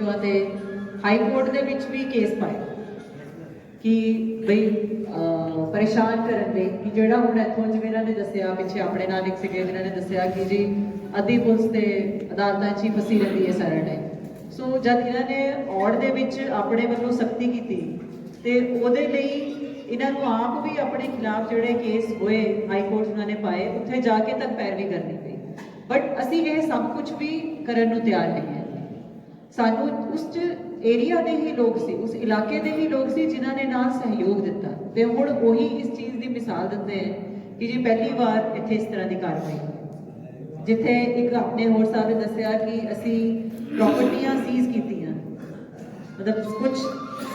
ਅਤੇ high court ਦੇ ਵਿੱਚ ਵੀ ਕੇਸ ਪਾਇਆ ਕਿ ਬਈ ਪਰੇਸ਼ਾਨ ਕਰਨ ਦੇ ਕਿ ਜਿਹੜਾ ਹੁਣ ਇੱਥੋਂ ਜਿਵੇਂ ਇਹਨਾਂ ਨੇ ਦੱਸਿਆ, ਪਿੱਛੇ ਆਪਣੇ ਨਾਲ ਇੱਕ ਸੀਗੇ, ਜਿਨ੍ਹਾਂ ਨੇ ਦੱਸਿਆ ਕਿ ਜੀ ਅੱਧੀ ਪੁਲਿਸ ਤੇ ਅਦਾਲਤਾਂ 'ਚ ਹੀ ਫਸੀ ਰਹਿੰਦੀ ਹੈ ਸਾਰਾ ਟਾਈਮ ਸੋ ਜਦ ਇਹਨਾਂ ਨੇ ਔੜ ਦੇ ਵਿੱਚ ਆਪਣੇ ਵੱਲੋਂ ਸਖਤੀ ਕੀਤੀ ਤੇ ਉਹਦੇ ਲਈ ਇਹਨਾਂ ਨੂੰ ਆਪ ਵੀ ਆਪਣੇ ਖਿਲਾਫ ਜਿਹੜੇ ਕੇਸ ਹੋਏ ਹਾਈ ਕੋਰਟ ਉਹਨਾਂ ਨੇ ਪਾਏ, ਉੱਥੇ ਜਾ ਕੇ ਤੱਕ ਪੈਰਵੀ ਕਰਨੀ ਪਈ। ਬਟ ਅਸੀਂ ਇਹ ਸਭ ਕੁਝ ਵੀ ਕਰਨ ਨੂੰ ਤਿਆਰ ਨਹੀਂ ਹਾਂ ਸਾਨੂੰ ਉਸ ਚ ਏਰੀਆ ਦੇ ਹੀ ਲੋਕ ਸੀ, ਉਸ ਇਲਾਕੇ ਦੇ ਹੀ ਲੋਕ ਸੀ ਜਿਨ੍ਹਾਂ ਨੇ ਨਾਲ ਸਹਿਯੋਗ ਦਿੱਤਾ। ਤੇ ਹੁਣ ਉਹੀ ਇਸ ਚੀਜ਼ ਦੀ ਮਿਸਾਲ ਦਿੰਦੇ ਹੈ ਕਿ ਜੀ ਪਹਿਲੀ ਵਾਰ ਇੱਥੇ ਇਸ ਤਰ੍ਹਾਂ ਦੀ ਕਾਰਵਾਈ ਹੋਈ। ਜਿੱਥੇ ਇੱਕ ਆਪਣੇ ਹੋਰ ਸਾਹਿਬ ਨੇ ਦੱਸਿਆ ਕਿ ਅਸੀਂ ਪ੍ਰਾਪਰਟੀਆਂ ਸੀਜ਼ ਕੀਤੀਆਂ। ਮਤਲਬ ਕੁਝ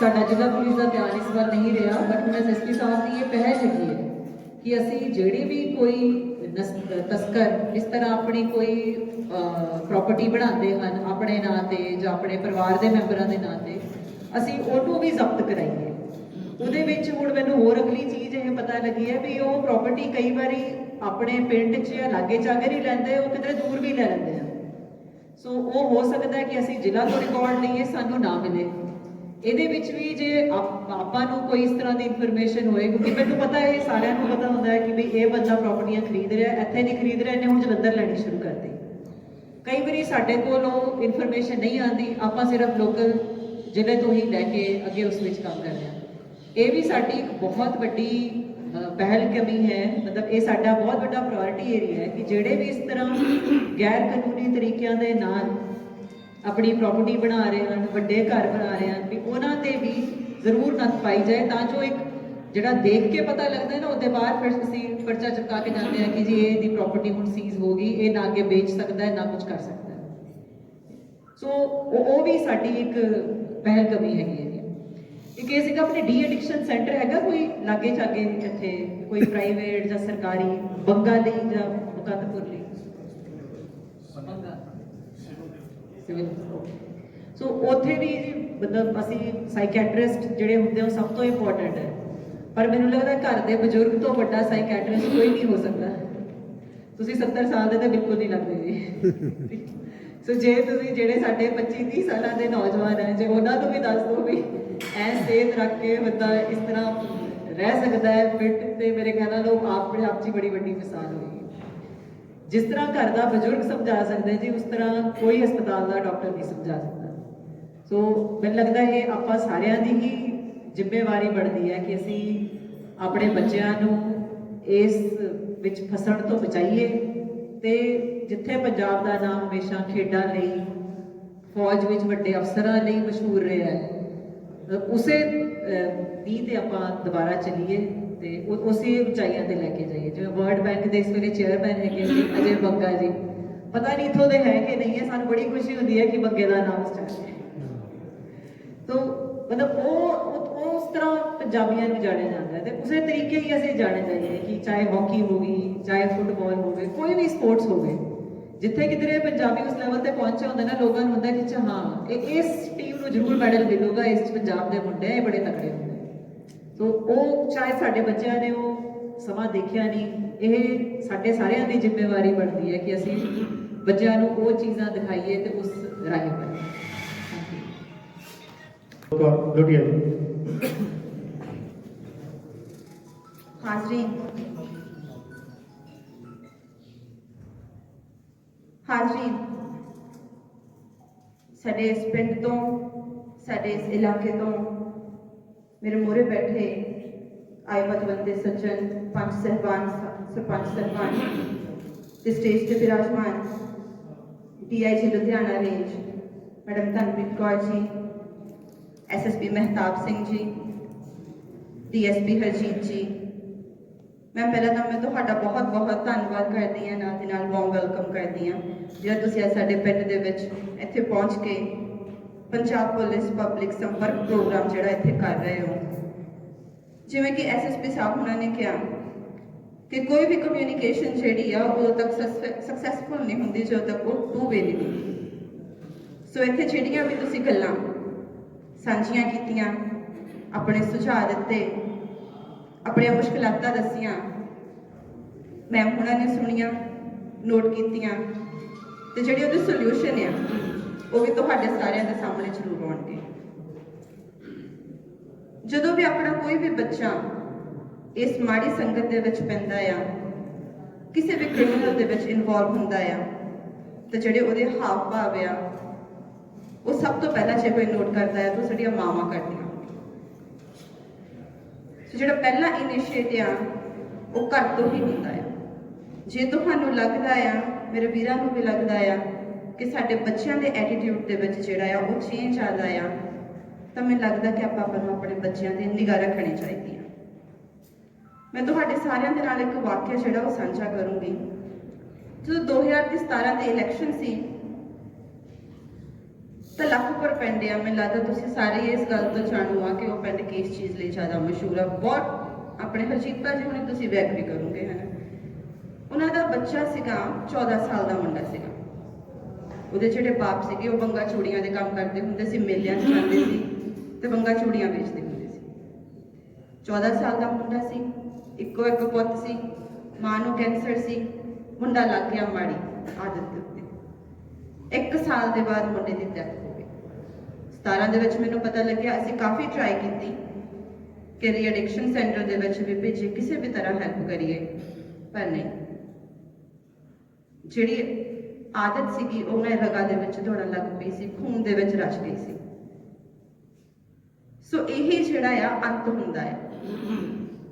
ਸਾਡਾ ਜ਼ਿਲ੍ਹਾ ਪੁਲਿਸ ਦਾ ਧਿਆਨ ਇਸ ਵੱਲ ਨਹੀਂ ਰਿਹਾ ਬਟ ਹੁਣ ਐਸਪੀ ਸਾਹਿਬ ਦੀ ਇਹ ਪਹਿਲ ਹੈਗੀ ਹੈ ਕਿ ਅਸੀਂ ਜਿਹੜੀ ਵੀ ਕੋਈ ਤਸਕਰ, ਇਸ ਤਰ੍ਹਾਂ ਆਪਣੀ ਕੋਈ ਪ੍ਰਾਪਰਟੀ ਬਣਾਉਂਦੇ ਹਨ ਆਪਣੇ ਨਾਂ ਤੇ ਜਾਂ ਆਪਣੇ ਪਰਿਵਾਰ ਦੇ ਮੈਂਬਰਾਂ ਦੇ ਨਾਂ ਤੇ, ਅਸੀਂ ਉਹਨੂੰ ਵੀ ਜ਼ਬਤ ਕਰਾਈਏ। ਉਹਦੇ ਵਿੱਚ ਹੁਣ ਮੈਨੂੰ ਹੋਰ ਅਗਲੀ ਚੀਜ਼ ਇਹ ਪਤਾ ਲੱਗੀ ਹੈ ਵੀ ਉਹ ਪ੍ਰਾਪਰਟੀ ਕਈ ਵਾਰੀ ਆਪਣੇ ਪਿੰਡ 'ਚ ਜਾਂ ਲਾਗੇ ਚਾਗੇ ਨਹੀਂ ਲੈਂਦੇ, ਉਹ ਕਿਤੇ ਦੂਰ ਵੀ ਲੈ ਲੈਂਦੇ ਆ ਸੋ ਉਹ ਹੋ ਸਕਦਾ ਕਿ ਅਸੀਂ ਜ਼ਿਲ੍ਹਾ ਤੋਂ ਰਿਕਾਰਡ ਲਈਏ, ਸਾਨੂੰ ਨਾ ਮਿਲੇ। ਇਹਦੇ ਵਿੱਚ ਵੀ ਜੇ ਆਪ- ਆਪਾਂ ਨੂੰ ਕੋਈ ਇਸ ਤਰ੍ਹਾਂ ਦੀ ਇਨਫੋਰਮੇਸ਼ਨ ਹੋਏ ਕਿਉਂਕਿ ਮੈਨੂੰ ਪਤਾ ਹੈ ਸਾਰਿਆਂ ਨੂੰ ਪਤਾ ਹੁੰਦਾ ਹੈ ਕਿ ਵੀ ਇਹ ਬੰਦਾ ਪ੍ਰਾਪਰਟੀਆਂ ਖਰੀਦ ਰਿਹਾ ਇੱਥੇ ਨਹੀਂ ਖਰੀਦ ਰਿਹਾ ਇਹਨੇ ਹੁਣ ਜਲੰਧਰ ਲੈਣੀ ਸ਼ੁਰੂ ਕਰਤੀ। ਕਈ ਵਾਰੀ ਸਾਡੇ ਕੋਲ ਉਹ ਇਨਫੋਰਮੇਸ਼ਨ ਨਹੀਂ ਆਉਂਦੀ ਆਪਾਂ ਸਿਰਫ ਲੋਕਲ ਜ਼ਿਲ੍ਹੇ ਤੋਂ ਹੀ ਲੈ ਕੇ ਅੱਗੇ ਉਸ ਵਿੱਚ ਕੰਮ ਕਰਦੇ ਹਾਂ। ਇਹ ਵੀ ਸਾਡੀ ਇੱਕ ਬਹੁਤ ਵੱਡੀ ਅ, ਪਹਿਲ ਕਮੀ ਹੈ। ਮਤਲਬ ਇਹ ਸਾਡਾ ਬਹੁਤ ਵੱਡਾ ਪ੍ਰਾਇੋਰਟੀ ਏਰੀਆ ਹੈ ਕਿ ਜਿਹੜੇ ਵੀ ਇਸ ਤਰ੍ਹਾਂ ਗੈਰ ਕਾਨੂੰਨੀ ਤਰੀਕਿਆਂ ਦੇ ਨਾਲ ਆਪਣੀ ਪ੍ਰਾਪਰਟੀ ਬਣਾ ਰਹੇ ਹਨ, ਵੱਡੇ ਘਰ ਬਣਾ ਰਹੇ ਹਨ, ਵੀ ਉਹਨਾਂ ਤੇ ਵੀ ਜ਼ਰੂਰ ਨੱਥ ਪਾਈ ਜਾਏ ਤਾਂ ਜੋ ਇੱਕ ਜਿਹੜਾ ਦੇਖ ਕੇ ਪਤਾ ਲੱਗਦਾ ਨਾ, ਉਹਦੇ ਬਾਅਦ ਫਿਰ ਅਸੀਂ ਪਰਚਾ ਚੁਕਾ ਕੇ ਜਾਂਦੇ ਆ ਕਿ ਜੀ ਇਹ ਦੀ ਪ੍ਰਾਪਰਟੀ ਹੁਣ ਸੀਜ਼ ਹੋ ਗਈ, ਇਹ ਨਾ ਅੱਗੇ ਵੇਚ ਸਕਦਾ ਹੈ ਨਾ ਕੁਝ ਕਰ ਸਕਦਾ। ਸੋ ਉਹ ਵੀ ਸਾਡੀ ਇੱਕ ਪਹਿਲ ਕਮੀ ਹੈਗੀ ਹੈ। ਇੱਕ ਇਹ ਸੀਗਾ ਆਪਣੇ ਡੀ ਐਡਿਕਸ਼ਨ ਸੈਂਟਰ ਹੈਗਾ ਕੋਈ ਲਾਗੇ ਚਾਗੇ ਇੱਥੇ, ਕੋਈ ਪ੍ਰਾਈਵੇਟ ਜਾਂ ਸਰਕਾਰੀ, ਬੰਗਾ ਲਈ ਜਾਂ ਮੁਕੱਦਪੁਰ ਲਈ? ਬੰਗਾ। ਸਿਵਲ ਸੋ ਉੱਥੇ ਵੀ ਜੀ ਮਤਲਬ ਅਸੀਂ ਸਾਈਕੈਟ੍ਰਿਸਟ ਜਿਹੜੇ ਹੁੰਦੇ ਉਹ ਸਭ ਤੋਂ ਇੰਪੋਰਟੈਂਟ ਹੈ। ਪਰ ਮੈਨੂੰ ਲੱਗਦਾ ਘਰ ਦੇ ਬਜ਼ੁਰਗ ਤੋਂ ਵੱਡਾ ਸਾਈਕੈਟ੍ਰਿਸਟ ਕੋਈ ਨਹੀਂ ਹੋ ਸਕਦਾ। ਤੁਸੀਂ 70 ਸਾਲ ਦੇ ਤਾਂ ਬਿਲਕੁਲ ਨਹੀਂ ਲੱਗਦੇ ਜੀ। ਸੋ ਜੇ ਤੁਸੀਂ ਜਿਹੜੇ ਸਾਡੇ 25 30 ਸਾਲਾਂ ਦੇ ਨੌਜਵਾਨ ਹੈ ਜੇ ਉਹਨਾਂ ਨੂੰ ਵੀ ਦੱਸ ਦਿਓ ਵੀ ਐ ਸਿਹਤ ਰੱਖ ਕੇ ਬੰਦਾ ਇਸ ਤਰ੍ਹਾਂ ਰਹਿ ਸਕਦਾ ਹੈ ਫਿੱਟ ਤੇ ਮੇਰੇ ਖਿਆਲ ਨਾਲ ਉਹ ਆਪਣੇ ਆਪ 'ਚ ਹੀ ਬੜੀ ਵੱਡੀ ਮਿਸਾਲ ਹੋਏਗੀ ਜਿਸ ਤਰ੍ਹਾਂ ਘਰ ਦਾ ਬਜ਼ੁਰਗ ਸਮਝਾ ਸਕਦਾ ਜੀ, ਉਸ ਤਰ੍ਹਾਂ ਕੋਈ ਹਸਪਤਾਲ ਦਾ ਡਾਕਟਰ ਨਹੀਂ ਸਮਝਾ ਸਕਦਾ। ਸੋ ਮੈਨੂੰ ਲੱਗਦਾ ਇਹ ਆਪਾਂ ਸਾਰਿਆਂ ਦੀ ਹੀ ਜ਼ਿੰਮੇਵਾਰੀ ਬਣਦੀ ਹੈ ਕਿ ਅਸੀਂ ਆਪਣੇ ਬੱਚਿਆਂ ਨੂੰ ਇਸ ਵਿੱਚ ਫਸਣ ਤੋਂ ਬਚਾਈਏ ਤੇ ਜਿੱਥੇ ਪੰਜਾਬ ਦਾ ਨਾਮ ਹਮੇਸ਼ਾ ਖੇਡਾਂ ਲਈ, ਫੌਜ ਵਿੱਚ ਵੱਡੇ ਅਫਸਰਾਂ ਲਈ ਮਸ਼ਹੂਰ ਰਿਹਾ ਹੈ ਉਸੇ ਨੀਂਹ ਤੇ ਆਪਾਂ ਦੁਬਾਰਾ ਚੱਲੀਏ। ਤੇ ਉਹ- ਉਸੇ ਉਚਾਈਆਂ ਤੇ ਲੈ ਕੇ ਜਾਈਏ। ਜਿਵੇਂ ਵਰਲਡ ਬੈਂਕ ਦੇ ਇਸ ਵੇਲੇ ਚੇਅਰਮੈਨ ਹੈਗੇ ਜੀ ਅਜੇ ਬੱਗਾ ਜੀ। ਪਤਾ ਨਹੀਂ ਇਥੋਂ ਦੇ ਹੈ ਕਿ ਨਹੀਂ ਹੈ, ਸਾਨੂੰ ਬੜੀ ਖੁਸ਼ੀ ਹੁੰਦੀ ਹੈ ਕਿ ਬੱਗੇ ਦਾ ਨਾਮ ਸਟਾਰਟ ਹੈ। ਤੋ ਮਤਲਬ ਉਹ ਉਸ ਤਰ੍ਹਾਂ ਪੰਜਾਬੀਆਂ ਨੂੰ ਜਾਣਿਆ ਜਾਂਦਾ ਹੈ ਤੇ ਉਸੇ ਤਰੀਕੇ ਹੀ ਅਸੀਂ ਜਾਣੇ ਜਾਈਏ ਕਿ ਚਾਹੇ ਹਾਕੀ ਹੋ ਗਈ, ਚਾਹੇ ਫੁੱਟਬਾਲ ਹੋਵੇ ਕੋਈ ਵੀ ਸਪੋਰਟਸ ਹੋਵੇ ਜਿੱਥੇ ਕਿਧਰੇ ਪੰਜਾਬੀ ਉਸ ਲੈਵਲ ਤੇ ਪਹੁੰਚੇ ਹੁੰਦੇ ਨਾ, ਲੋਕਾਂ ਨੂੰ ਹੁੰਦਾ ਕਿ ਹਾਂ, ਇਹ ਇਸ ਟੀਮ ਨੂੰ ਜ਼ਰੂਰ ਮੈਡਲ ਮਿਲੂਗਾ, ਇਸ 'ਚ ਪੰਜਾਬ ਦੇ ਮੁੰਡੇ ਇਹ ਬੜੇ ਤਕੜੇ ਸੋ ਉਹ ਚਾਹੇ ਸਾਡੇ ਬੱਚਿਆਂ ਨੇ ਉਹ ਸਮਾਂ ਦੇਖਿਆ ਨਹੀਂ ਇਹ ਸਾਡੇ ਸਾਰਿਆਂ ਦੀ ਜ਼ਿੰਮੇਵਾਰੀ ਬਣਦੀ ਹੈ ਕਿ ਅਸੀਂ ਬੱਚਿਆਂ ਨੂੰ ਉਹ ਚੀਜ਼ਾਂ ਦਿਖਾਈਏ ਤੇ ਉਸ ਰਾਹੀਂ. ਲੋਟੀਆ ਜੀ। ਹਾਜ਼ਰੀਨ ਹਾਜ਼ਰੀਨ ਸਾਡੇ ਇਸ ਪਿੰਡ ਤੋਂ ਸਾਡੇ ਇਸ ਇਲਾਕੇ ਤੋਂ ਮੇਰੇ ਮੂਹਰੇ ਬੈਠੇ ਆਏ ਪਤਵੰਤੇ ਸੱਜਣ ਪੰਜ ਸਹਿਬਾਨ ਸ- ਸਰਪੰਚ ਸਹਿਬਾਨ ਤੇ ਸਟੇਜ ਤੇ ਬਿਰਾਜਮਾਨ DIG Ludhiana range madam Dhanpreet Kaur ji SSP Mehtab Singh ji DSP Harjeet ਜੀ ਮੈਂ ਪਹਿਲਾਂ ਤਾਂ ਮੈਂ ਤੁਹਾਡਾ ਬਹੁਤ ਬਹੁਤ ਧੰਨਵਾਦ ਕਰਦੀ ਹਾਂ ਨਾਲ ਦੀ ਨਾਲ ਵਾਰਮ ਵੈਲਕਮ ਕਰਦੀ ਹਾਂ ਜਿਹੜਾ ਤੁਸੀਂ ਅੱਜ ਸਾਡੇ ਪਿੰਡ ਦੇ ਵਿੱਚ ਇੱਥੇ ਪਹੁੰਚ ਕੇ ਪੰਜਾਬ ਪੁਲਿਸ ਪਬਲਿਕ ਸੰਪਰਕ ਪ੍ਰੋਗਰਾਮ ਜਿਹੜਾ ਇੱਥੇ ਕਰ ਰਹੇ ਹੋ। ਜਿਵੇਂ ਕਿ ਐਸਐਸਪੀ ਸਾਹਿਬ ਉਹਨਾਂ ਨੇ ਕਿਹਾ ਕਿ ਕੋਈ ਵੀ ਕਮਿਊਨੀਕੇਸ਼ਨ ਜਿਹੜੀ ਆ ਉਦੋਂ ਤੱਕ ਸਕਸੈਸਫੁਲ ਨਹੀਂ ਹੁੰਦੀ ਜਦੋਂ ਤੱਕ ਉਹ ਟੂ ਵੇ ਨਹੀਂ ਹੁੰਦੀ। ਸੋ ਇੱਥੇ ਜਿਹੜੀਆਂ ਵੀ ਤੁਸੀਂ ਗੱਲਾਂ ਸਾਂਝੀਆਂ ਕੀਤੀਆਂ, ਆਪਣੇ ਸੁਝਾਅ ਦਿੱਤੇ, ਆਪਣੀਆਂ ਮੁਸ਼ਕਲਾਤਾਂ ਦੱਸੀਆਂ ਮੈਮ ਉਹਨਾਂ ਨੇ ਸੁਣੀਆਂ ਨੋਟ ਕੀਤੀਆਂ, ਤੇ ਜਿਹੜੀ ਉਹਦੀ ਸੋਲੂਸ਼ਨ ਆ ਉਹ ਵੀ ਤੁਹਾਡੇ ਸਾਰਿਆਂ ਦੇ ਸਾਹਮਣੇ ਜ਼ਰੂਰ ਆਉਣਗੇ। ਜਦੋਂ ਵੀ ਆਪਣਾ ਕੋਈ ਵੀ ਬੱਚਾ ਇਸ ਮਾੜੀ ਸੰਗਤ ਦੇ ਵਿੱਚ ਪੈਂਦਾ ਆ, ਕਿਸੇ ਵੀ ਕ੍ਰਿਮੀਨਲ ਦੇ ਵਿੱਚ ਇਨਵੋਲਵ ਹੁੰਦਾ ਆ, ਤੇ ਜਿਹੜੇ ਉਹਦੇ ਹਾਵ ਭਾਵ ਆ, ਉਹ ਸਭ ਤੋਂ ਪਹਿਲਾਂ ਜੇ ਕੋਈ ਨੋਟ ਕਰਦਾ ਹੈ ਤਾਂ ਸਾਡੀਆਂ ਮਾਵਾਂ ਕਰਦੀਆਂ। ਸੋ ਜਿਹੜਾ ਪਹਿਲਾ ਇਨੀਸ਼ੀਏਟ ਆ, ਉਹ ਘਰ ਤੋਂ ਹੀ ਹੁੰਦਾ ਆ। ਜੇ ਤੁਹਾਨੂੰ ਲੱਗਦਾ ਆ, ਮੇਰੇ ਵੀਰਾਂ ਨੂੰ ਵੀ ਲੱਗਦਾ ਆ ਕਿ ਸਾਡੇ ਬੱਚਿਆਂ ਦੇ ਐਟੀਟਿਊਡ ਦੇ ਵਿੱਚ ਜਿਹੜਾ ਆ, ਉਹ ਚੇਂਜ ਆਦਾ ਆ, ਤਾਂ ਮੈਨੂੰ ਲੱਗਦਾ ਕਿ ਆਪਾਂ ਆਪਾਂ ਨੂੰ ਆਪਣੇ ਬੱਚਿਆਂ ਦੀ ਨਿਗਾਹ ਰੱਖਣੀ ਚਾਹੀਦੀ ਆ। ਮੈਂ ਤੁਹਾਡੇ ਸਾਰਿਆਂ ਦੇ ਨਾਲ ਇੱਕ ਵਾਕਿਆ ਜਿਹੜਾ ਉਹ ਸਾਂਝਾ ਕਰੂੰਗੀ। ਜਦੋਂ 2017 ਦੇ ਇਲੈਕਸ਼ਨ ਸੀ, ਤਾਂ ਲਖਪੁਰ ਪਿੰਡ ਆ। ਮੈਨੂੰ ਲੱਗਦਾ ਤੁਸੀਂ ਸਾਰੇ ਇਸ ਗੱਲ ਤੋਂ ਜਾਣੂ ਆ ਕਿ ਉਹ ਪਿੰਡ ਕਿਸ ਚੀਜ਼ ਲਈ ਜ਼ਿਆਦਾ ਮਸ਼ਹੂਰ ਆ। ਬਹੁਤ ਆਪਣੇ ਹਰਜੀਤ ਭਾਜੀ ਹੁਣੇ ਤੁਸੀਂ ਵੈਕ ਵੀ ਕਰੋਗੇ, ਹਨਾ? ਉਹਨਾਂ ਦਾ ਬੱਚਾ ਸੀਗਾ 14 ਸਾਲ ਦਾ ਮੁੰਡਾ ਸੀਗਾ। ਉਹਦੇ ਜਿਹੜੇ ਬਾਪ ਸੀਗੇ, ਉਹ ਬੰਗਾ ਚੂੜੀਆਂ ਦੇ ਕੰਮ ਕਰਦੇ ਹੁੰਦੇ ਸੀ, ਮੇਲਿਆਂ 'ਚ ਜਾਂਦੇ ਸੀ ਤੇ ਬੰਗਾ ਚੂੜੀਆਂ ਵੇਚਦੇ ਹੁੰਦੇ ਸੀ। 14 ਸਾਲ ਦਾ ਮੁੰਡਾ ਸੀ, ਇੱਕੋ ਇੱਕ ਪੁੱਤ ਸੀ, ਮਾਂ ਨੂੰ ਕੈਂਸਰ ਸੀ, ਮੁੰਡਾ ਲੱਗ ਗਿਆ ਮਾੜੀ ਆਦਤ ਦੇ ਉੱਤੇ। ਇੱਕ ਸਾਲ ਦੇ ਬਾਅਦ ਮੁੰਡੇ ਦੀ ਡੈਥ ਹੋ ਗਈ। 17 ਦੇ ਵਿੱਚ ਮੈਨੂੰ ਪਤਾ ਲੱਗਿਆ, ਅਸੀਂ ਕਾਫੀ ਟਰਾਈ ਕੀਤੀ। ਕਿ ਰੀਐਡਿਕਸ਼ਨ ਸੈਂਟਰ ਦੇ ਵਿੱਚ ਵੀ ਭੇਜੇ ਕਿਸੇ ਵੀ ਤਰ੍ਹਾਂ ਹੈਲਪ ਕਰੀਏ, ਪਰ ਨਹੀਂ। ਜਿਹੜੀ ਆਦਤ ਸੀਗੀ, ਉਹ ਮੈਂ ਰਗਾ ਦੇ ਵਿੱਚ ਦੌੜਨ ਲੱਗ ਪਈ ਸੀ, ਖੂਨ ਦੇ ਵਿੱਚ ਰਚ ਗਈ ਸੀ। ਸੋ ਇਹ ਜਿਹੜਾ ਆ, ਅੰਤ ਹੁੰਦਾ ਹੈ।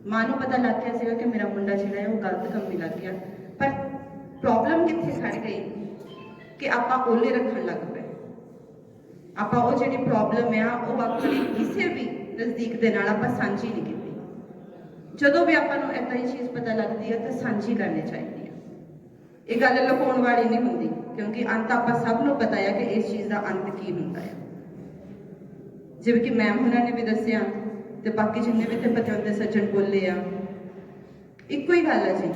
ਮਾਂ ਨੂੰ ਪਤਾ ਲੱਗ ਗਿਆ ਸੀਗਾ ਕਿ ਮੇਰਾ ਮੁੰਡਾ ਜਿਹੜਾ ਹੈ, ਉਹ ਗਲਤ ਕੰਮ ਵੀ ਲੱਗ ਗਿਆ। ਪਰ ਪ੍ਰੋਬਲਮ ਕਿੱਥੇ ਖੜ ਗਈ? ਕਿ ਆਪਾਂ ਓਲੇ ਰੱਖਣ ਲੱਗ ਪਏ। ਆਪਾਂ ਉਹ ਜਿਹੜੀ ਪ੍ਰੋਬਲਮ ਆ, ਉਹ ਆਪਣੀ ਕਿਸੇ ਵੀ ਨਜ਼ਦੀਕ ਦੇ ਨਾਲ ਆਪਾਂ ਸਾਂਝੀ ਨਹੀਂ ਕੀਤੀ। ਜਦੋਂ ਵੀ ਆਪਾਂ ਨੂੰ ਏਦਾਂ ਦੀ ਚੀਜ਼ ਪਤਾ ਲੱਗਦੀ ਹੈ ਤਾਂ ਸਾਂਝੀ ਕਰਨੀ ਚਾਹੀਦੀ। ਇਹ ਗੱਲ ਲੁਕਾਉਣ ਵਾਲੀ ਨਹੀਂ ਹੁੰਦੀ, ਕਿਉਂਕਿ ਅੰਤ ਆਪਾਂ ਸਭ ਨੂੰ ਪਤਾ ਹੈ ਕਿ ਇਸ ਚੀਜ਼ ਦਾ ਅੰਤ ਕੀ ਹੁੰਦਾ ਹੈ। ਜਿਵੇਂ ਕਿ ਮੈਮ ਹੁਣਾਂ ਨੇ ਵੀ ਦੱਸਿਆ ਤੇ ਬਾਕੀ ਜਿੰਨੇ ਵੀ ਤੇ ਪਤਵੰਤੇ ਸੱਜਣ ਬੋਲੇ ਆ, ਇੱਕੋ ਹੀ ਗੱਲ ਹੈ ਜੀ।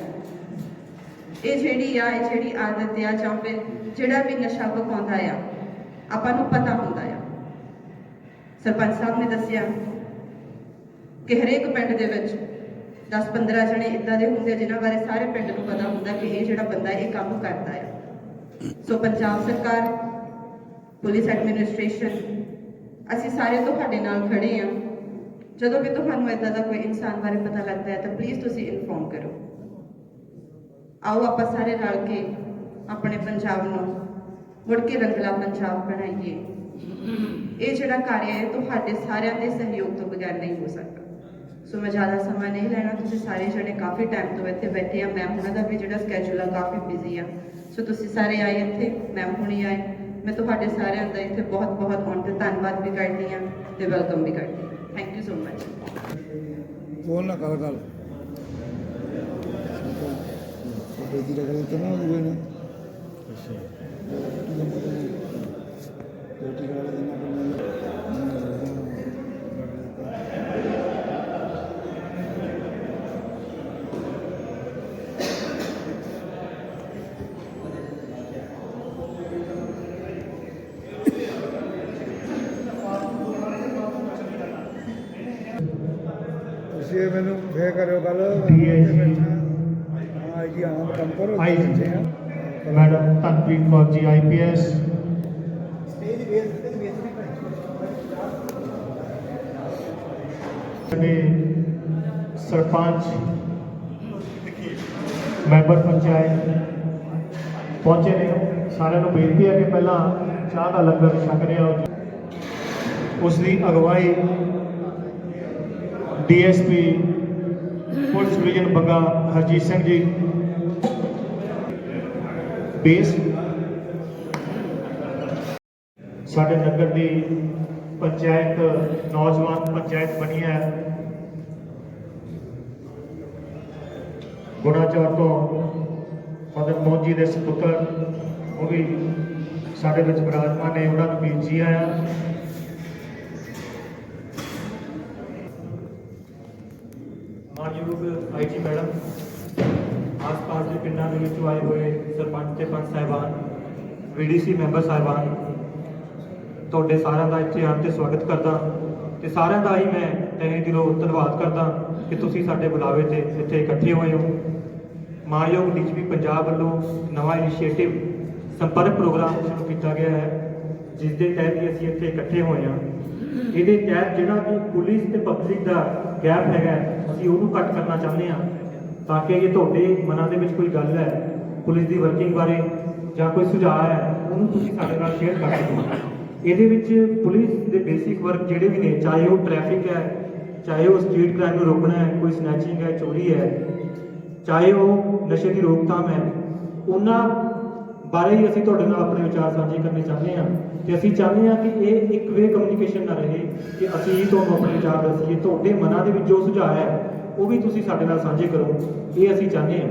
ਇਹ ਜਿਹੜੀ ਆ, ਇਹ ਜਿਹੜੀ ਆਦਤ ਆ ਜਾਂ ਫਿਰ ਜਿਹੜਾ ਵੀ ਨਸ਼ਾ ਪਕਾਉਂਦਾ ਆ, ਆਪਾਂ ਨੂੰ ਪਤਾ ਹੁੰਦਾ ਆ। ਸਰਪੰਚ ਸਾਹਿਬ ਨੇ ਦੱਸਿਆ ਕਿ ਹਰੇਕ ਪਿੰਡ ਦੇ ਵਿੱਚ 10-15 ਜਣੇ ਇਦਾਂ ਦੇ ਹੁੰਦੇ ਆ, ਜਿਨ੍ਹਾਂ ਬਾਰੇ ਸਾਰੇ ਪਿੰਡ ਨੂੰ ਪਤਾ ਹੁੰਦਾ ਕਿ ਇਹ ਜਿਹੜਾ ਬੰਦਾ ਇਹ ਕੰਮ ਕਰਦਾ ਆ। ਸੋ ਪੰਜਾਬ ਸਰਕਾਰ, ਪੁਲਿਸ ਐਡਮਿਨਿਸਟ੍ਰੇਸ਼ਨ, ਅਸੀਂ ਸਾਰੇ ਤੁਹਾਡੇ ਨਾਲ ਖੜੇ ਆ। ਜਦੋਂ ਵੀ ਤੁਹਾਨੂੰ ਇਦਾਂ ਦਾ ਕੋਈ ਇਨਸਾਨ ਬਾਰੇ ਪਤਾ ਲੱਗਦਾ ਹੈ, ਤਾਂ ਪਲੀਜ਼ ਤੁਸੀਂ ਇਨਫੋਰਮ ਕਰੋ। ਆਓ ਆਪਾਂ ਸਾਰੇ ਰਲ ਕੇ ਆਪਣੇ ਪੰਜਾਬ ਨੂੰ ਮੁੜ ਕੇ ਰੰਗਲਾ ਪੰਜਾਬ ਬਣਾਈਏ। ਇਹ ਜਿਹੜਾ ਕਾਰਜ ਹੈ ਤੁਹਾਡੇ ਸਾਰਿਆਂ ਦੇ ਸਹਿਯੋਗ ਤੋਂ ਬਗੈਰ ਨਹੀਂ ਹੋ ਸਕਦਾ। ਸੋ ਮੈਂ ਜ਼ਿਆਦਾ ਸਮਾਂ ਨਹੀਂ ਲੈਣਾ ਤੁਸੀਂ ਸਾਰੇ ਜਣੇ ਕਾਫੀ ਟਾਈਮ ਤੋਂ ਇੱਥੇ ਬੈਠੇ ਆ ਮੈਮ ਉਹਨਾਂ ਦਾ ਵੀ ਜਿਹੜਾ ਸਕੇਜੂਲ ਆ ਕਾਫੀ ਬਿਜ਼ੀ ਆ ਸੋ ਤੁਸੀਂ ਸਾਰੇ ਆਏ ਇੱਥੇ ਮੈਮ ਹੁਣੀ ਆਏ ਮੈਂ ਤੁਹਾਡੇ ਸਾਰਿਆਂ ਦਾ ਇੱਥੇ ਬਹੁਤ ਬਹੁਤ ਆਉਣ ਤੇ ਧੰਨਵਾਦ ਵੀ ਕਰਦੀ ਆ ਤੇ ਵੈਲਕਮ ਵੀ ਕਰਦੀ ਹਾਂ ਥੈਂਕ ਯੂ ਸੋ ਮਚ ਬੋਲ ਨਾ ਕਰ ਗੱਲ ਬੇਦੀ ਰਗੜੇ ਤੇ ਨਾ ਹੋਵੇ ਨਾ ਰੋਟੀ ਖਾ ਲੈਣਾ ਤੁਸੀਂ ਇਹ ਕਰਿਓ ਗੱਲ। ਹਾਂ ਜੀ ਆਮ ਕੰਮ ਕਰੋ ਆਈ ਜੀ। ਮੈਡਮ ਤਨਪ੍ਰੀਤ ਕੌਰ ਜੀ ਆਈਪੀਐਸ ਸਾਡੇ ਸਰਪੰਚ ਮੈਂਬਰ ਪੰਚਾਇਤ ਪਹੁੰਚੇ ਨੇ। ਸਾਰਿਆਂ ਨੂੰ ਬੇਨਤੀ ਹੈ ਕਿ ਪਹਿਲਾਂ ਚਾਹ ਦਾ ਲੰਗਰ ਛਕ ਰਿਹਾ ਉਸ ਦੀ ਅਗਵਾਈ DSP police division Banga Harjeet Singh ji. Base. ਸਾਡੇ ਨਗਰ ਦੀ ਪੰਚਾਇਤ ਨੌਜਵਾਨ ਪੰਚਾਇਤ ਬਣੀ ਹੈ। ਗੁਣਾਚੌਰ ਤੋਂ ਮਦਨ ਮੋਹਨ ਜੀ ਦੇ ਸੁਪੁੱਤਰ, ਉਹ ਵੀ ਸਾਡੇ ਵਿੱਚ ਵਿਰਾਜਮਾਨ ਨੇ, ਉਹਨਾਂ ਨੂੰ ਵੀ ਜੀ ਆਇਆ। ਪਿੰਡਾਂ ਦੇ ਵਿੱਚੋਂ ਆਏ ਹੋਏ ਸਰਪੰਚ ਤੇ ਪੰਚ ਸਾਹਿਬਾਨ ਵੀਡੀਸੀ ਮੈਂਬਰ ਸਾਹਿਬਾਨ, ਤੁਹਾਡੇ ਸਾਰਿਆਂ ਦਾ ਇੱਥੇ ਆਉਣ ਤੇ ਸਵਾਗਤ ਕਰਦਾ। ਤੇ ਸਾਰਿਆਂ ਦਾ ਹੀ ਮੈਂ ਤਹਿ ਦਿਲੋਂ ਧੰਨਵਾਦ ਕਰਦਾ ਕਿ ਤੁਸੀਂ ਸਾਡੇ ਬੁਲਾਵੇ ਤੇ ਇੱਥੇ ਇਕੱਠੇ ਹੋਏ ਹੋ। ਮਾਨਯੋਗ ਡੀਜੀਪੀ ਪੰਜਾਬ ਵੱਲੋਂ ਨਵਾਂ ਇਨੀਸ਼ੀਏਟਿਵ ਸੰਪਰਕ ਪ੍ਰੋਗਰਾਮ ਸ਼ੁਰੂ ਕੀਤਾ ਗਿਆ ਹੈ, ਜਿਸ ਦੇ ਤਹਿਤ ਹੀ ਅਸੀਂ ਇੱਥੇ ਇਕੱਠੇ ਹੋਏ ਹਾਂ। ਇਹਦੇ ਤਹਿਤ ਜਿਹੜਾ ਕਿ ਪੁਲਿਸ ਤੇ ਪਬਲਿਕ ਦਾ ਗੈਪ ਹੈਗਾ ਅਸੀਂ ਉਹਨੂੰ ਘੱਟ ਕਰਨਾ ਚਾਹੁੰਦੇ ਹਾਂ। ਤਾਂ ਕਿ ਜੇ ਤੁਹਾਡੇ ਮਨਾਂ ਦੇ ਵਿੱਚ ਕੋਈ ਗੱਲ ਹੈ, ਪੁਲਿਸ ਦੀ ਵਰਕਿੰਗ ਬਾਰੇ ਜਾਂ ਕੋਈ ਸੁਝਾਅ ਹੈ, ਉਹਨੂੰ ਤੁਸੀਂ ਸਾਡੇ ਨਾਲ ਸ਼ੇਅਰ ਕਰ ਸਕੋ ਇਹਦੇ ਵਿੱਚ ਪੁਲਿਸ ਦੇ ਬੇਸਿਕ ਵਰਕ ਜਿਹੜੇ ਵੀ ਨੇ, ਚਾਹੇ ਉਹ ਟ੍ਰੈਫਿਕ ਹੈ, ਚਾਹੇ ਉਹ ਸਟਰੀਟ ਕ੍ਰਾਈਮ ਨੂੰ ਰੋਕਣਾ ਹੈ, ਕੋਈ ਸਨੈਚਿੰਗ ਹੈ, ਚੋਰੀ ਹੈ, ਚਾਹੇ ਉਹ ਨਸ਼ੇ ਦੀ ਰੋਕਥਾਮ ਹੈ, ਉਹਨਾਂ ਬਾਰੇ ਹੀ ਅਸੀਂ ਤੁਹਾਡੇ ਨਾਲ ਆਪਣੇ ਵਿਚਾਰ ਸਾਂਝੇ ਕਰਨੇ ਚਾਹੁੰਦੇ ਹਾਂ ਤੇ ਅਸੀਂ ਚਾਹੁੰਦੇ ਹਾਂ ਕਿ ਇਹ ਇੱਕ ਵੇ ਕਮਿਊਨੀਕੇਸ਼ਨ ਨਾ ਰਹੇ, ਕਿ ਅਸੀਂ ਹੀ ਤੁਹਾਨੂੰ ਆਪਣੇ ਵਿਚਾਰ ਦੱਸੀਏ, ਤੁਹਾਡੇ ਮਨਾਂ ਦੇ ਵਿੱਚ ਜੋ ਸੁਝਾਅ ਹੈ ਉਹ ਵੀ ਤੁਸੀਂ ਸਾਡੇ ਨਾਲ ਸਾਂਝੇ ਕਰੋ। ਇਹ ਅਸੀਂ ਚਾਹੁੰਦੇ ਹਾਂ।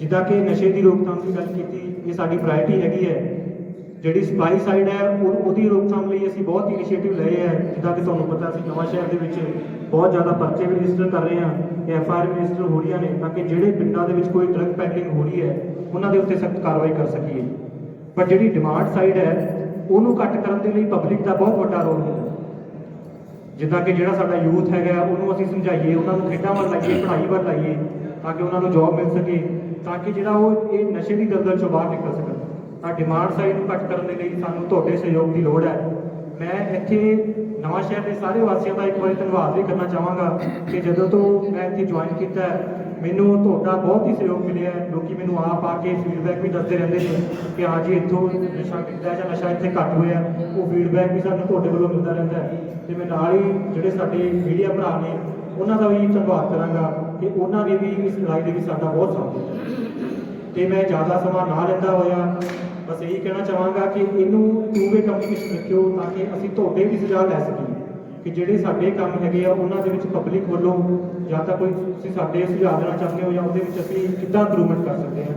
ਜਿੱਦਾਂ ਕਿ ਨਸ਼ੇ ਦੀ ਰੋਕਥਾਮ ਦੀ ਗੱਲ ਕੀਤੀ, ਇਹ ਸਾਡੀ ਪ੍ਰਾਇੋਰਟੀ ਹੈਗੀ ਹੈ। ਜਿਹੜੀ ਸਪਾਈ ਸਾਈਡ ਹੈ, ਉਹ ਉਹਦੀ ਰੋਕਥਾਮ ਲਈ ਅਸੀਂ ਬਹੁਤ ਇਨੀਸ਼ੀਏਟਿਵ ਲਏ ਹੈ। ਜਿੱਦਾਂ ਕਿ ਤੁਹਾਨੂੰ ਪਤਾ, ਅਸੀਂ ਨਵਾਂ ਸ਼ਹਿਰ ਦੇ ਵਿੱਚ ਬਹੁਤ ਜ਼ਿਆਦਾ ਪਰਚੇ ਵੀ ਰਜਿਸਟਰ ਕਰ ਰਹੇ ਹਾਂ। ਐਫ ਆਰ ਵੀ ਰਜਿਸਟਰ ਹੋ ਰਹੀਆਂ ਨੇ, ਤਾਂ ਕਿ ਜਿਹੜੇ ਪਿੰਡਾਂ ਦੇ ਵਿੱਚ ਕੋਈ ਡਰਗ ਪੈਡਲਿੰਗ ਹੋ ਰਹੀ ਹੈ, ਉਹਨਾਂ ਦੇ ਉੱਤੇ ਸਖਤ ਕਾਰਵਾਈ ਕਰ ਸਕੀਏ। ਪਰ ਜਿਹੜੀ ਡਿਮਾਂਡ ਸਾਈਡ ਹੈ, ਉਹਨੂੰ ਘੱਟ ਕਰਨ ਦੇ ਲਈ ਪਬਲਿਕ ਦਾ ਬਹੁਤ ਵੱਡਾ ਰੋਲ ਹੈ। ਜਿੱਦਾਂ ਕਿ ਜਿਹੜਾ ਸਾਡਾ ਯੂਥ ਹੈਗਾ, ਉਹਨੂੰ ਅਸੀਂ ਸਮਝਾਈਏ, ਉਹਨਾਂ ਨੂੰ ਖੇਡਾਂ ਵੱਲ ਲਾਈਏ, ਪੜ੍ਹਾਈ ਵੱਲ ਲਾਈਏ, ਤਾਂ ਕਿ ਉਹਨਾਂ ਨੂੰ ਜੌਬ ਮਿਲ ਸਕੇ, ਤਾਂ ਕਿ ਜਿਹੜਾ ਉਹ ਇਹ ਨਸ਼ੇ ਦੀ ਦਲਦਲ ਚੋਂ ਬਾਹਰ ਨਿਕਲ ਸਕਣ। ਤਾਂ ਡਿਮਾਂਡ ਸਾਈਡ ਨੂੰ ਘੱਟ ਕਰਨ ਦੇ ਲਈ ਸਾਨੂੰ ਤੁਹਾਡੇ ਸਹਿਯੋਗ ਦੀ ਲੋੜ ਹੈ। ਮੈਂ ਇੱਥੇ ਨਵਾਂ ਸ਼ਹਿਰ ਦੇ ਸਾਰੇ ਵਾਸੀਆਂ ਦਾ ਇੱਕ ਵਾਰੀ ਧੰਨਵਾਦ ਵੀ ਕਰਨਾ ਚਾਹਾਂਗਾ ਕਿ ਜਦੋਂ ਤੋਂ ਮੈਂ ਇੱਥੇ ਜੁਆਇਨ ਕੀਤਾ ਮੈਨੂੰ ਤੁਹਾਡਾ ਬਹੁਤ ਹੀ ਸਹਿਯੋਗ ਮਿਲਿਆ ਹੈ। ਲੋਕੀ ਮੈਨੂੰ ਆਪ ਆ ਕੇ ਫੀਡਬੈਕ ਵੀ ਦੱਸਦੇ ਰਹਿੰਦੇ ਨੇ ਕਿ ਹਾਂ ਜੀ, ਇੱਥੋਂ ਨਸ਼ਾ ਕਿੱਦਾਂ ਜਾਂ ਨਸ਼ਾ ਇੱਥੇ ਘੱਟ ਹੋਇਆ। ਉਹ ਫੀਡਬੈਕ ਵੀ ਸਾਨੂੰ ਤੁਹਾਡੇ ਵੱਲੋਂ ਮਿਲਦਾ ਰਹਿੰਦਾ ਹੈ। ਤੇ ਮੈਂ ਨਾਲ ਹੀ ਜਿਹੜੇ ਸਾਡੇ ਮੀਡੀਆ ਭਰਾ ਨੇ, ਉਹਨਾਂ ਦਾ ਵੀ ਧੰਨਵਾਦ ਕਰਾਂਗਾ ਕਿ ਉਹਨਾਂ ਨੇ ਵੀ ਇਸ ਲੜਾਈ ਦੇ ਵਿੱਚ ਸਾਡਾ ਬਹੁਤ ਸਾਥ ਦਿੱਤਾ। ਤੇ ਮੈਂ ਜ਼ਿਆਦਾ ਸਮਾਂ ਨਾ ਲੈਂਦਾ ਹੋਇਆ, ਬਸ ਇਹੀ ਕਹਿਣਾ ਚਾਹਾਂਗਾ ਕਿ ਇਹਨੂੰ ਟੂ ਵੇ ਕਮਿਊਨੀਕੇਸ਼ਨ ਰੱਖਿਓ ਤਾਂ ਕਿ ਅਸੀਂ ਤੁਹਾਡੇ ਵੀ ਸੁਝਾਅ ਲੈ ਸਕੀਏ। ਕਿ ਜਿਹੜੇ ਸਾਡੇ ਕੰਮ ਹੈਗੇ ਆ, ਉਹਨਾਂ ਦੇ ਵਿੱਚ ਪਬਲਿਕ ਵੱਲੋਂ ਜਾਂ ਤਾਂ ਕੋਈ ਤੁਸੀਂ ਸਾਡੇ ਸੁਝਾਅ ਦੇਣਾ ਚਾਹੁੰਦੇ ਹੋ ਜਾਂ ਉਹਦੇ ਵਿੱਚ ਅਸੀਂ ਕਿੱਦਾਂ ਇੰਪਰੂਵਮੈਂਟ ਕਰ ਸਕਦੇ ਹਾਂ।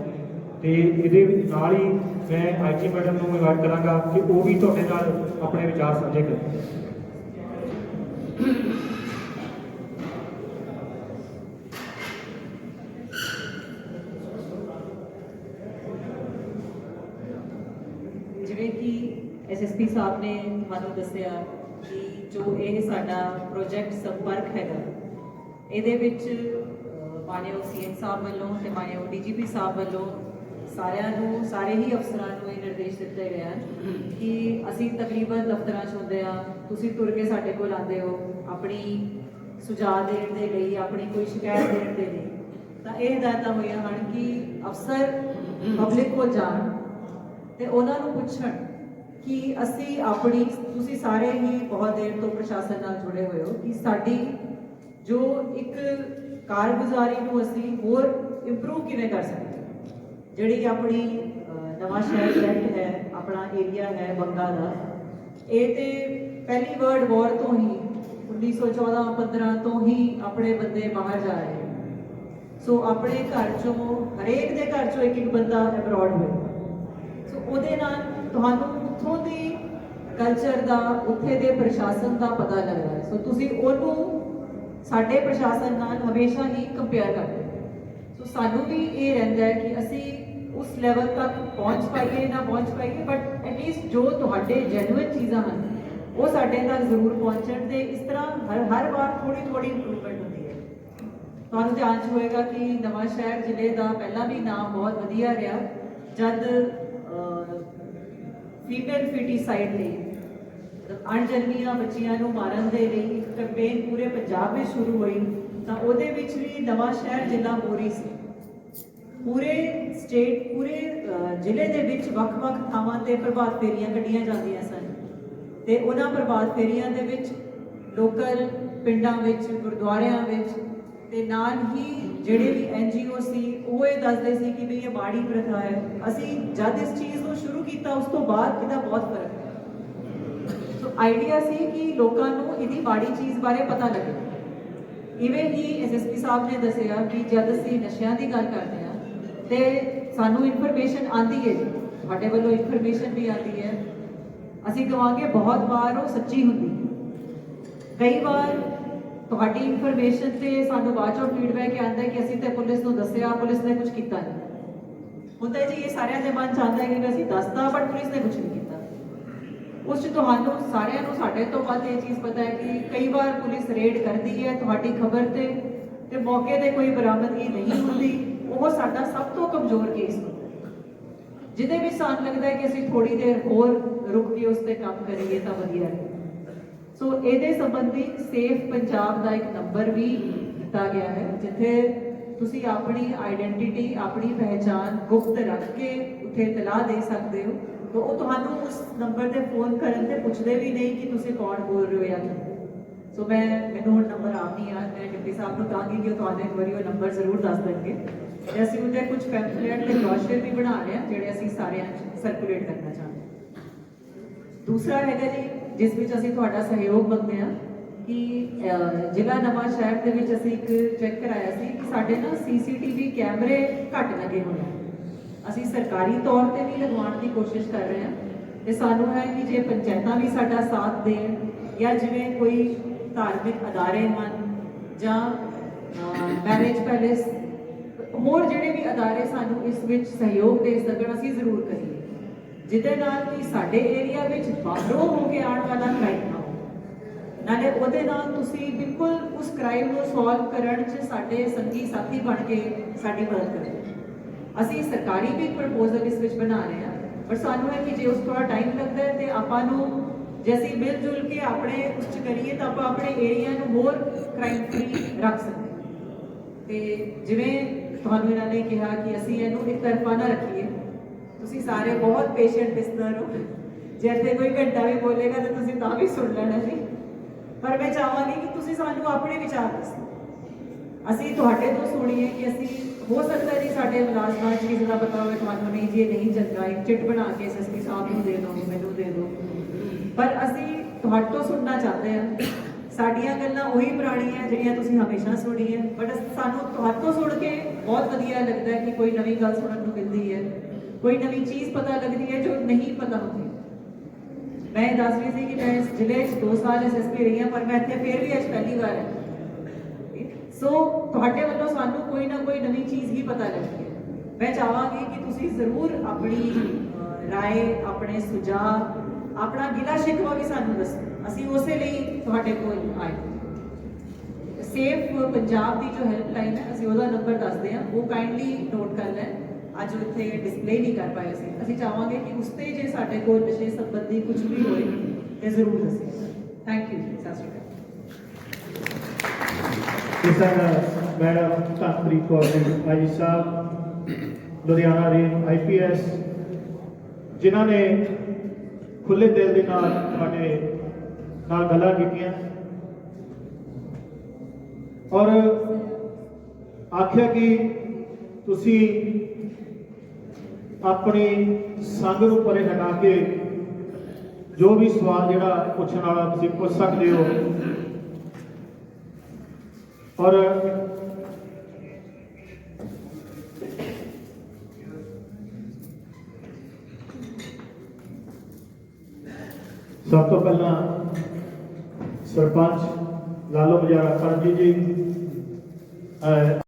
ਤੇ ਇਹਦੇ ਨਾਲ ਹੀ ਮੈਂ ਆਈਜੀ ਮੈਡਮ ਨੂੰ ਇਨਵਾਈਟ ਕਰਾਂਗਾ ਕਿ ਉਹ ਵੀ ਤੁਹਾਡੇ ਨਾਲ ਆਪਣੇ ਵਿਚਾਰ ਸਾਂਝੇ ਕਰਨ। ਜਿਵੇਂ ਕਿ ਐਸਐਸਪੀ ਸਾਹਿਬ ਨੇ ਤੁਹਾਨੂੰ ਦੱਸਿਆ ਜੋ ਇਹ ਸਾਡਾ ਪ੍ਰੋਜੈਕਟ ਸੰਪਰਕ ਹੈਗਾ ਇਹਦੇ ਵਿੱਚ ਅਹ, ਮਾਨਯੋਗ ਸੀਐਮ ਸਾਹਿਬ ਵੱਲੋਂ ਤੇ ਮਾਨਯੋਗ ਡੀਜੀਪੀ ਸਾਹਿਬ ਵੱਲੋਂ ਸਾਰਿਆਂ ਨੂੰ ਸਾਰੇ ਹੀ ਅਫਸਰਾਂ ਨੂੰ ਇਹ ਨਿਰਦੇਸ਼ ਦਿੱਤੇ ਗਏ ਹਨ ਕਿ ਅਸੀਂ ਤਕਰੀਬਨ ਦਫ਼ਤਰਾਂ 'ਚ ਹੁੰਦੇ ਆ ਤੁਸੀਂ ਤੁਰ ਕੇ ਸਾਡੇ ਕੋਲ ਆਉਂਦੇ ਹੋ ਆਪਣੀ ਸੁਝਾਅ ਦੇਣ ਦੇ ਲਈ ਆਪਣੀ ਕੋਈ ਸ਼ਿਕਾਇਤ ਦੇਣ ਦੇ ਲਈ। ਤਾਂ ਇਹ ਹਦਾਇਤਾਂ ਹੋਈਆਂ ਹਨ ਕਿ ਅਫਸਰ ਪਬਲਿਕ ਕੋਲ ਜਾਣ ਤੇ ਉਹਨਾਂ ਨੂੰ ਪੁੱਛਣ ਕਿ ਅਸੀਂ ਆਪਣੀ, ਤੁਸੀਂ ਸਾਰੇ ਹੀ ਬਹੁਤ ਦੇਰ ਤੋਂ ਪ੍ਰਸ਼ਾਸਨ ਨਾਲ ਜੁੜੇ ਹੋਏ ਹੋ ਕਿ ਸਾਡੀ ਜੋ ਇੱਕ ਕਾਰਗੁਜ਼ਾਰੀ ਨੂੰ ਅਸੀਂ ਹੋਰ ਇੰਪਰੂਵ ਕਿਵੇਂ ਕਰ ਸਕਦੇ ਹਾਂ? ਜਿਹੜੀ ਆਪਣੀ ਨਵਾਂ ਸ਼ਹਿਰ ਬੈਲਟ ਹੈ, ਆਪਣਾ ਏਰੀਆ ਹੈ ਬੰਗਾ ਦਾ, ਇਹ ਤੇ ਪਹਿਲੀ ਵਰਲਡ ਵਾਰ ਤੋਂ ਹੀ 1914 15 ਤੋਂ ਹੀ ਆਪਣੇ ਬੰਦੇ ਬਾਹਰ ਜਾ ਰਹੇ ਸੋ ਆਪਣੇ ਘਰ ਚੋਂ, ਹਰੇਕ ਦੇ ਘਰ ਚੋਂ ਇੱਕ ਇੱਕ ਬੰਦਾ ਅਬਰੋਡ ਹੋਇਆ। ਸੋ ਉਹਦੇ ਨਾਲ ਤੁਹਾਨੂੰ ਕਲਚਰ ਦਾ, ਉੱਥੇ ਦੇ ਪ੍ਰਸ਼ਾਸਨ ਦਾ ਪਤਾ ਲੱਗਦਾ ਹੈ। ਸੋ ਤੁਸੀਂ ਉਹਨੂੰ, ਸਾਡੇ ਪ੍ਰਸ਼ਾਸਨ ਨਾਲ ਹਮੇਸ਼ਾ ਹੀ ਕੰਪੇਅਰ ਕਰਦੇ ਸੋ ਸਾਨੂੰ ਵੀ ਇਹ ਰਹਿੰਦਾ ਹੈ ਕਿ ਅਸੀਂ ਉਸ ਲੈਵਲ ਤੱਕ ਪਹੁੰਚ ਪਾਈਏ ਨਾ ਪਹੁੰਚ ਪਾਈਏ ਬਟ ਐਟਲੀਸਟ ਜੋ ਤੁਹਾਡੇ ਜੈਨੂਇਨ ਚੀਜ਼ਾਂ ਹਨ, ਉਹ ਸਾਡੇ ਤੱਕ ਜ਼ਰੂਰ ਪਹੁੰਚਣ ਤੇ ਇਸ ਤਰ੍ਹਾਂ ਹਰ ਹਰ ਵਾਰ ਥੋੜੀ ਥੋੜੀ ਇੰਪਰੂਵਮੈਂਟ ਹੁੰਦੀ ਹੈ। ਤੁਹਾਨੂੰ ਧਿਆਨ 'ਚ ਹੋਏਗਾ ਕਿ ਨਵਾਂ ਸ਼ਹਿਰ ਜ਼ਿਲ੍ਹੇ ਦਾ ਪਹਿਲਾਂ ਵੀ ਨਾਮ ਬਹੁਤ ਵਧੀਆ ਰਿਹਾ, ਜਦ ਫੀਮੇਲ ਫਿਟੀਸਾਈਡ ਲਈ ਮਤਲਬ ਬੱਚੀਆਂ ਨੂੰ ਮਾਰਨ ਦੇ ਲਈ ਇੱਕ ਕੈਂਪੇਨ ਪੂਰੇ ਪੰਜਾਬ ਵਿੱਚ ਸ਼ੁਰੂ ਹੋਈ, ਤਾਂ ਉਹਦੇ ਵਿੱਚ ਵੀ ਨਵਾਂ ਸ਼ਹਿਰ ਜ਼ਿਲ੍ਹਾ ਮੋਰੀ ਸੀ। ਪੂਰੇ ਸਟੇਟ ਪੂਰੇ ਜ਼ਿਲ੍ਹੇ ਦੇ ਵਿੱਚ ਵੱਖ-ਵੱਖ ਥਾਵਾਂ ਤੇ ਪ੍ਰਭਾਤ ਫੇਰੀਆਂ ਕੱਢੀਆਂ ਜਾਂਦੀਆਂ ਸਨ। ਤੇ ਉਹਨਾਂ ਪ੍ਰਭਾਤ ਫੇਰੀਆਂ ਦੇ ਵਿੱਚ ਲੋਕਲ ਪਿੰਡਾਂ ਵਿੱਚ, ਗੁਰਦੁਆਰਿਆਂ ਵਿੱਚ ਤੇ ਨਾਲ ਹੀ ਜਿਹੜੇ ਵੀ ਐਨਜੀਓ ਸੀ, ਉਹ ਇਹ ਦੱਸਦੇ ਸੀ ਕਿ ਵੀ ਇਹ ਬਾੜੀ ਪ੍ਰਥਾ ਹੈ। ਅਸੀਂ ਜਦ ਇਸ ਚੀਜ਼ ਨੂੰ ਸ਼ੁਰੂ ਕੀਤਾ, ਉਸ ਤੋਂ ਬਾਅਦ ਇਹਦਾ ਬਹੁਤ ਫ਼ਰਕ ਆਈਡੀਆ ਸੀ ਕਿ ਲੋਕਾਂ ਨੂੰ ਇਹਦੀ ਬਾੜੀ ਚੀਜ਼ ਬਾਰੇ ਪਤਾ ਲੱਗੇ। ਇਵੇਂ ਹੀ ਐਸਐਸਪੀ ਸਾਹਿਬ ਨੇ ਦੱਸਿਆ ਕਿ ਜਦ ਅਸੀਂ ਨਸ਼ਿਆਂ ਦੀ ਗੱਲ ਕਰਦੇ ਹਾਂ, ਤੇ ਸਾਨੂੰ ਇਨਫੋਰਮੇਸ਼ਨ ਆਂਦੀ ਹੈ ਜੀ। ਤੁਹਾਡੇ ਵੱਲੋਂ ਇਨਫੋਰਮੇਸ਼ਨ ਵੀ ਆਂਦੀ ਹੈ। ਅਸੀਂ ਕਹਾਂਗੇ ਬਹੁਤ ਵਾਰ ਉਹ ਸੱਚੀ ਹੁੰਦੀ ਹੈ। ਕਈ ਵਾਰ ਤੁਹਾਡੀ ਇਨਫੋਰਮੇਸ਼ਨ ਤੇ ਸਾਨੂੰ ਬਾਅਦ ਚੋਂ ਫੀਡਬੈਕ ਆਉਂਦਾ ਕਿ ਅਸੀਂ ਤੇ ਪੁਲਿਸ ਨੂੰ ਦੱਸਿਆ, ਪੁਲਿਸ ਨੇ ਕੁਝ ਕੀਤਾ ਨਹੀਂ। ਹੁੰਦਾ ਜੀ, ਇਹ ਸਾਰਿਆਂ ਦੇ ਮਨ ਚ ਆਉਂਦਾ ਹੈ ਕਿ ਵੀ ਅਸੀਂ ਦੱਸਤਾ ਬਟ ਪੁਲਿਸ ਨੇ ਕੁਝ ਨਹੀਂ ਉਸ 'ਚ ਤੁਹਾਨੂੰ ਸਾਰਿਆਂ ਨੂੰ ਸਾਡੇ ਤੋਂ ਵੱਧ ਇਹ ਚੀਜ਼ ਪਤਾ ਹੈ ਕਿ ਕਈ ਵਾਰ ਪੁਲਿਸ ਰੇਡ ਕਰਦੀ ਹੈ ਤੁਹਾਡੀ ਖਬਰ ਤੇ ਤੇ ਮੌਕੇ ਤੇ ਕੋਈ ਬਰਾਮਦਗੀ ਨਹੀਂ ਹੁੰਦੀ। ਉਹ ਸਾਡਾ ਸਭ ਤੋਂ ਕਮਜ਼ੋਰ ਕੇਸ ਹੁੰਦਾ ਜਿਹਦੇ ਵਿੱਚ ਸਾਨੂੰ ਲੱਗਦਾ ਹੈ ਕਿ ਅਸੀਂ ਥੋੜੀ ਦੇਰ ਹੋਰ ਰੁਕ ਕੇ ਉਸ ਤੇ ਕੰਮ ਕਰੀਏ ਤਾਂ ਵਧੀਆ ਹੈ। ਸੋ ਇਹਦੇ ਸੰਬੰਧੀ ਸੇਫ ਪੰਜਾਬ ਦਾ ਇੱਕ ਨੰਬਰ ਵੀ ਦਿੱਤਾ ਗਿਆ ਹੈ, ਜਿੱਥੇ ਤੁਸੀਂ ਆਪਣੀ ਆਇਡੈਂਟੀਟੀ ਆਪਣੀ ਪਹਿਚਾਨ ਗੁਪਤ ਰੱਖ ਕੇ ਉੱਥੇ ਇਤਲਾਹ ਦੇ ਸਕਦੇ ਹੋ। ਤਾਂ ਉਹ ਤੁਹਾਨੂੰ ਉਸ ਨੰਬਰ ਤੇ ਫੋਨ ਕਰਨ ਤੇ ਪੁੱਛਦੇ ਵੀ ਨਹੀਂ ਕਿ ਤੁਸੀਂ ਕੌਣ ਬੋਲ ਰਹੇ ਹੋ ਜਾਂ ਸੋ ਮੈਂ, ਮੈਨੂੰ ਹੁਣ ਨੰਬਰ ਆਪ ਨਹੀਂ ਯਾਦ, ਮੈਂ ਡਿਪਟੀ ਸਾਹਿਬ ਨੂੰ ਕਹਾਂਗੀ ਕਿ ਉਹ ਤੁਹਾਨੂੰ ਇੱਕ ਵਾਰੀ ਉਹ ਨੰਬਰ ਜ਼ਰੂਰ ਦੱਸ ਦੇਣਗੇ। ਤੇ ਅਸੀਂ ਉਹਦੇ ਕੁਝ ਪੈਂਫਲੇਟ ਤੇ ਬ੍ਰੋਸ਼ਰ ਵੀ ਬਣਾ ਰਹੇ ਹਾਂ, ਜਿਹੜੇ ਅਸੀਂ ਸਾਰਿਆਂ 'ਚ ਸਰਕੂਲੇਟ ਕਰਨਾ ਚਾਹੁੰਦੇ ਦੂਸਰਾ ਹੈਗਾ ਜੀ, ਜਿਸ ਵਿੱਚ ਅਸੀਂ ਤੁਹਾਡਾ ਸਹਿਯੋਗ ਮੰਗਦੇ ਹਾਂ ਕਿ ਜ਼ਿਲ੍ਹਾ ਨਵਾਂ ਸ਼ਹਿਰ ਦੇ ਵਿੱਚ ਅਸੀਂ ਇੱਕ ਚੈੱਕ ਕਰਾਇਆ ਸੀ ਕਿ ਸਾਡੇ ਨਾ ਸੀਸੀਟੀਵੀ ਕੈਮਰੇ ਘੱਟ ਲੱਗੇ ਹੋਏ ਆ। ਅਸੀਂ ਸਰਕਾਰੀ ਤੌਰ ਤੇ ਵੀ ਲਗਵਾਉਣ ਦੀ ਕੋਸ਼ਿਸ਼ ਕਰ ਰਹੇ ਹਾਂ ਤੇ ਸਾਨੂੰ ਹੈ ਕਿ ਜੇ ਪੰਚਾਇਤਾਂ ਵੀ ਸਾਡਾ ਸਾਥ ਦੇਣ ਜਾਂ ਜਿਵੇਂ ਕੋਈ ਧਾਰਮਿਕ ਅਦਾਰੇ ਹਨ ਜਾਂ ਮੈਰਿਜ ਪੈਲੇਸ ਹੋਰ ਜਿਹੜੇ ਵੀ ਅਦਾਰੇ ਸਾਨੂੰ ਇਸ ਵਿੱਚ ਸਹਿਯੋਗ ਦੇ ਸਕਣ, ਅਸੀਂ ਜ਼ਰੂਰ ਕਰੀਏ। ਜਿਹਦੇ ਨਾਲ ਕਿ ਸਾਡੇ ਏਰੀਆ ਵਿੱਚ ਬਾਹਰੋਂ ਹੋ ਕੇ ਆਉਣ ਵਾਲਾ ਕ੍ਰਾਈਮ ਨਾ ਹੋ ਨਾਲੇ ਉਹਦੇ ਨਾਲ ਤੁਸੀਂ ਬਿਲਕੁਲ ਉਸ ਕ੍ਰਾਈਮ ਨੂੰ ਸੋਲਵ ਕਰਨ 'ਚ ਸਾਡੇ ਸੰਗੀ ਸਾਥੀ ਬਣ ਕੇ ਸਾਡੀ ਮਦਦ ਕਰੋ ਅਸੀਂ ਸਰਕਾਰੀ ਵੀ ਪ੍ਰਪੋਜ਼ਲ ਇਸ ਵਿੱਚ ਬਣਾ ਰਹੇ ਹਾਂ ਪਰ ਸਾਨੂੰ ਹੈ ਕਿ ਜੇ ਉਸ ਥੋੜਾ ਟਾਈਮ ਲੱਗਦਾ ਹੈ ਤੇ ਆਪਾਂ ਨੂੰ ਜੇ ਅਸੀਂ ਮਿਲ ਜੁਲ ਕੇ ਆਪਣੇ ਉਸ 'ਚ ਕਰੀਏ ਤਾਂ ਆਪਾਂ ਆਪਣੇ ਏਰੀਆ ਨੂੰ ਹੋਰ ਕ੍ਰਾਈਮ ਫ੍ਰੀ ਰੱਖ ਸਕਦੇ ਹਾਂ। ਤੇ ਜਿਵੇਂ ਤੁਹਾਨੂੰ ਇਹਨਾਂ ਨੇ ਕਿਹਾ ਕਿ ਅਸੀਂ ਇਹਨੂੰ ਇੱਕ ਤਰਫਾ ਨਾ ਰੱਖੀਏ, ਤੁਸੀਂ ਸਾਰੇ ਬਹੁਤ ਪੇਸ਼ੈਂਟ ਲਿਸਨਰ ਹੋ। ਜੇ ਇੱਥੇ ਕੋਈ ਘੰਟਾ ਵੀ ਬੋਲੇਗਾ ਤਾਂ ਤੁਸੀਂ ਤਾਂ ਵੀ ਸੁਣ ਲੈਣਾ ਜੀ। ਪਰ ਮੈਂ ਚਾਹਾਂਗੀ ਕਿ ਤੁਸੀਂ ਸਾਨੂੰ ਆਪਣੇ ਵਿਚਾਰ ਦੱਸੋ। ਅਸੀਂ ਤੁਹਾਡੇ ਤੋਂ ਸੁਣੀਏ ਕਿ ਅਸੀਂ ਹੋ ਸਕਦਾ ਜੀ ਸਾਡੇ ਮੁਲਾਜ਼ਮਾਂ 'ਚ ਕਿਸੇ ਦਾ ਪਤਾ ਹੋਵੇ ਤੁਹਾਨੂੰ ਨਹੀਂ ਜੀ ਇਹ ਨਹੀਂ ਚੰਗਾ ਇੱਕ ਚਿੱਟ ਬਣਾ ਕੇ ਐਸਐਸਪੀ ਸਾਹਿਬ ਨੂੰ ਦੇ ਦਿਓ, ਮੈਨੂੰ ਦੇ ਦਿਓ। ਪਰ ਅਸੀਂ ਤੁਹਾਡੇ ਤੋਂ ਸੁਣਨਾ ਚਾਹੁੰਦੇ ਹਾਂ। ਸਾਡੀਆਂ ਗੱਲਾਂ ਉਹੀ ਪੁਰਾਣੀਆਂ, ਜਿਹੜੀਆਂ ਤੁਸੀਂ ਹਮੇਸ਼ਾ ਸੁਣੀ ਹੈ ਬਟ ਸਾਨੂੰ ਤੁਹਾਡੇ ਤੋਂ ਸੁਣ ਕੇ ਬਹੁਤ ਵਧੀਆ ਲੱਗਦਾ ਹੈ ਕਿ ਕੋਈ ਨਵੀਂ ਗੱਲ ਸੁਣਨ ਨੂੰ ਮਿਲਦੀ ਹੈ। ਕੋਈ ਨਵੀਂ ਚੀਜ਼ ਪਤਾ ਲੱਗਦੀ ਹੈ ਜੋ ਨਹੀਂ ਪਤਾ ਹੁੰਦੀ। ਮੈਂ ਇਹ ਦੱਸ ਰਹੀ ਸੀ ਕਿ ਮੈਂ ਜ਼ਿਲ੍ਹੇ 'ਚ 2 ਸਾਲ ਐਸਐਸਪੀ ਰਹੀ ਹਾਂ, ਪਰ ਮੈਂ ਇੱਥੇ ਫੇਰ ਵੀ ਅੱਜ ਪਹਿਲੀ ਵਾਰ ਸੋ ਤੁਹਾਡੇ ਵੱਲੋਂ ਸਾਨੂੰ ਕੋਈ ਨਾ ਕੋਈ ਨਵੀਂ ਚੀਜ਼ ਹੀ ਪਤਾ ਲੱਗੀ ਹੈ। ਮੈਂ ਚਾਹਾਂਗੀ ਕਿ ਤੁਸੀਂ ਜ਼ਰੂਰ ਆਪਣੀ ਅਹ, ਰਾਏ ਆਪਣੇ ਸੁਝਾਅ ਆਪਣਾ ਗਿਲਾ ਸ਼ਿਕਵਾ ਵੀ ਸਾਨੂੰ ਦੱਸੋ। ਅਸੀਂ ਉਸੇ ਲਈ ਤੁਹਾਡੇ ਕੋਲ ਆਏ ਸੇਫ ਪੰਜਾਬ ਦੀ ਜੋ ਹੈਲਪਲਾਈਨ ਹੈ ਅਸੀਂ ਉਹਦਾ ਨੰਬਰ ਦੱਸਦੇ ਹਾਂ। ਉਹ ਕਾਈਂਡਲੀ ਨੋਟ ਕਰ ਲੈ। ਅੱਜ ਉਹ ਇੱਥੇ ਡਿਸਪਲੇ ਨਹੀਂ ਕਰ ਪਾਏ ਸੀ ਅਸੀਂ ਚਾਹਾਂਗੇ ਕਿ ਉਸ ਤੇ ਜੇ ਸਾਡੇ ਕੋਲ ਨਸ਼ੇ ਸੰਬੰਧੀ ਕੁਝ ਵੀ ਹੋਏ ਤੇ ਜ਼ਰੂਰ ਦੱਸੇ। ਥੈਂਕ ਯੂ ਜੀ। ਸਤਿ ਸ਼੍ਰੀ ਅਕਾਲ। ਕਿਸਾਨ ਮੈਡਮ ਧਨਪ੍ਰੀਤ ਕੌਰ ਜੀ ਭਾਈ ਸਾਹਿਬ, ਲੁਧਿਆਣਾ ਦੇ ਆਈਪੀਐਸ ਜਿਨ੍ਹਾਂ ਨੇ ਖੁੱਲੇ ਦਿਲ ਦੇ ਨਾਲ ਤੁਹਾਡੇ ਨਾਲ ਗੱਲਾਂ ਕੀਤੀਆਂ ਔਰ ਆਖਿਆ ਕਿ ਤੁਸੀਂ ਆਪਣੀ ਸੰਗ ਨੂੰ ਪਰੇ ਹਟਾ ਕੇ ਜੋ ਵੀ ਸਵਾਲ ਜਿਹੜਾ ਪੁੱਛਣ ਵਾਲਾ ਤੁਸੀਂ ਪੁੱਛ ਸਕਦੇ ਹੋ ਔਰ ਸਭ ਤੋਂ ਪਹਿਲਾਂ ਸਰਪੰਚ ਲਾਲੋ ਬਜਾਰਾ ਕਰਜੀ ਜੀ ਅਹ